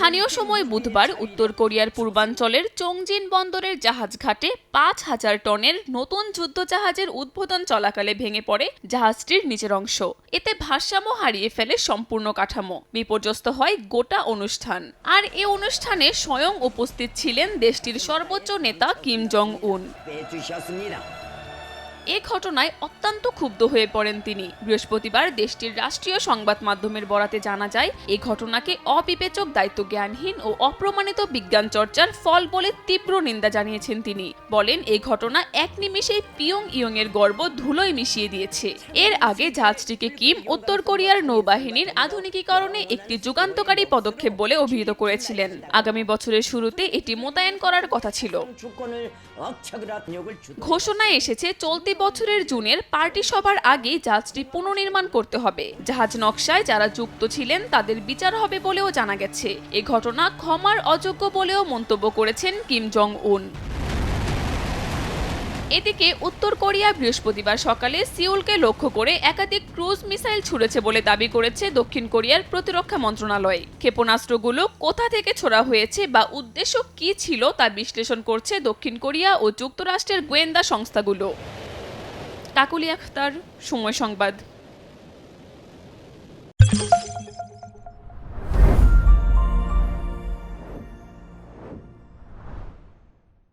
স্থানীয় সময় বুধবার উত্তর কোরিয়ার পূর্বাঞ্চলের চংজিন বন্দরের জাহাজঘাটে পাঁচ হাজার টনের নতুন যুদ্ধ জাহাজের উদ্বোধন চলাকালে ভেঙে পড়ে জাহাজটির নিচের অংশ। এতে ভারসাম্য হারিয়ে ফেলে সম্পূর্ণ কাঠামো। বিপর্যস্ত হয় গোটা অনুষ্ঠান। আর এ অনুষ্ঠানে স্বয়ং উপস্থিত ছিলেন দেশটির সর্বোচ্চ নেতা কিম জং উন এ ঘটনায় অত্যন্ত ক্ষুব্ধ হয়ে পড়েন তিনি। বৃহস্পতিবার দেশটির রাষ্ট্রীয় সংবাদ মাধ্যমের বরাতে জানা যায়, এ ঘটনাকে অবিবেচক দায়িত্ব জ্ঞানহীন ও অপ্রমাণিত বিজ্ঞান চর্চার ফল বলে তীব্র নিন্দা জানিয়েছেন তিনি। বলেন, এ ঘটনা এক নিমিষে পিয়ং ইয়ং এর গর্ব ধুলোয় মিশিয়ে দিয়েছে। এর আগে জাহাজটিকে কিম উত্তর কোরিয়ার নৌবাহিনীর আধুনিকীকরণে একটি যুগান্তকারী পদক্ষেপ বলে অভিহিত করেছিলেন। আগামী বছরের শুরুতে এটি মোতায়েন করার কথা ছিল। ঘোষণায় এসেছে, চলতি বছরের জুনের পার্টি সভার আগেই জাহাজটি পুনর্নির্মাণ করতে হবে। জাহাজ নকশায় যারা যুক্ত ছিলেন, তাদের বিচার হবে বলেও জানা গেছে। এ ঘটনা ক্ষমার অযোগ্য বলেও মন্তব্য করেছেন কিম জং উন এদিকে উত্তর কোরিয়া বৃহস্পতিবার সকালে সিউলকে লক্ষ্য করে একাধিক ক্রুজ মিসাইল ছুড়েছে বলে দাবি করেছে দক্ষিণ কোরিয়ার প্রতিরক্ষা মন্ত্রণালয়। ক্ষেপণাস্ত্রগুলো কোথা থেকে ছোড়া হয়েছে বা উদ্দেশ্য কী ছিল তা বিশ্লেষণ করছে দক্ষিণ কোরিয়া ও যুক্তরাষ্ট্রের গোয়েন্দা সংস্থাগুলো। কাকুলি আখতার সময় সংবাদ।